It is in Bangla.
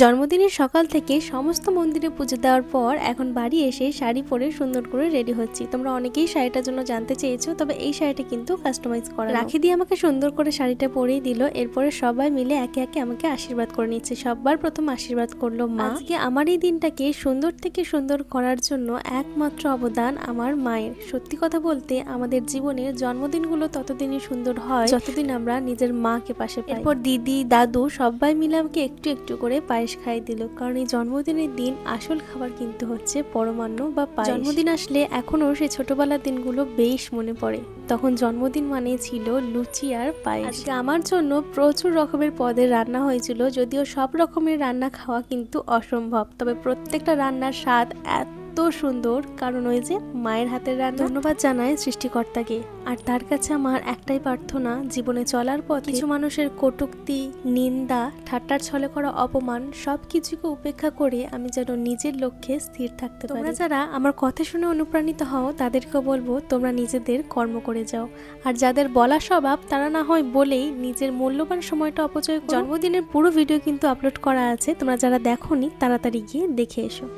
জন্মদিনের সকাল থেকে সমস্ত মন্দিরে পুজো দেওয়ার পর এখন বাড়ি এসে শাড়ি পরে সুন্দর করে রেডি হচ্ছি। তোমরা অনেকেই শাড়িটার জন্য জানতে চেয়েছো তবে এই শাড়িটা কিন্তু কাস্টমাইজ করা রাখি দিয়ে আমাকে সুন্দর করে শাড়িটা পরেই দিল। এরপরে সবাই মিলে একে একে আমাকে আশীর্বাদ করে নিচ্ছে। সবার প্রথম আশীর্বাদ করল মা। আজকে আমার এই দিনটাকে সুন্দর থেকে সুন্দর করার জন্য একমাত্র অবদান আমার মায়ের। সত্যি কথা বলতে আমাদের জীবনের জন্মদিনগুলো ততদিনই সুন্দর হয় যতদিন আমরা নিজের মাকে পাশে পাই। এরপর দিদি দাদু সবাই মিলে আমাকে একটু একটু করে পায়েস খাই দিল। কারণ এই জন্মদিনের দিন আসল খাবার কিন্তু হচ্ছে পরমান্ন বা পায়েস। জন্মদিন আসলে এখনও সেই ছোটবেলার দিনগুলো বেশ মনে পড়ে। তখন জন্মদিন মানে ছিল লুচি আর পায়েস। আমার জন্য প্রচুর রকমের পদের রান্না হয়েছিল যদিও সব রকমের রান্না খাওয়া কিন্তু অসম্ভব। তবে প্রত্যেকটা রান্নার স্বাদ এত সুন্দর কারণ ওই যে মায়ের হাতের রান্না। ধন্যবাদ জানায় সৃষ্টিকর্তাকে। আর তার কাছে আমার একটাই প্রার্থনা জীবনে চলার পথে কিছু মানুষের কটুক্তি নিন্দা ঠাট্টার ছলে করা অপমান সব কিছুকে উপেক্ষা করে আমি যেন নিজের লক্ষ্যে স্থির থাকতে পারি। তোমরা যারা আমার কথা শুনে অনুপ্রাণিত হও তাদেরকে বলব তোমরা নিজেদের কর্ম করে যাও। আর যাদের বলা স্বভাব তারা না হয় বলেই নিজের মূল্যবান সময়টা অপচয় জন্মদিনের পুরো ভিডিও কিন্তু আপলোড করা আছে তোমরা যারা দেখোনি তাড়াতাড়ি গিয়ে দেখে এসো।